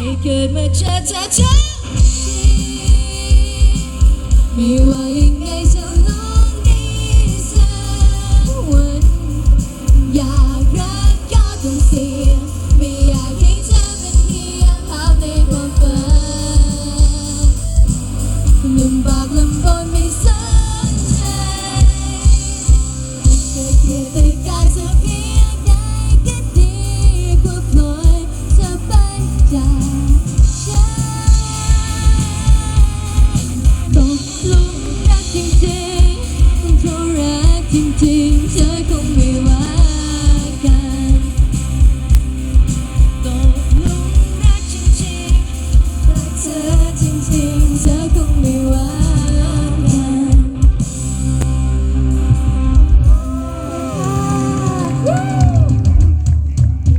ที่เกิดมาเจอเธอเธอไม่ว่ายังไงจะลองดีสักวันอยากรักก็ต้องเสียไม่อยากให้เธอเป็นเพียงภาพในความฝันลำบากลำบนไม่สนใจแต่เพียงแต่การเธอ จริงๆเธอคงไม่ว่ากันตกหลุมรักจริงๆรักเธอจริงๆ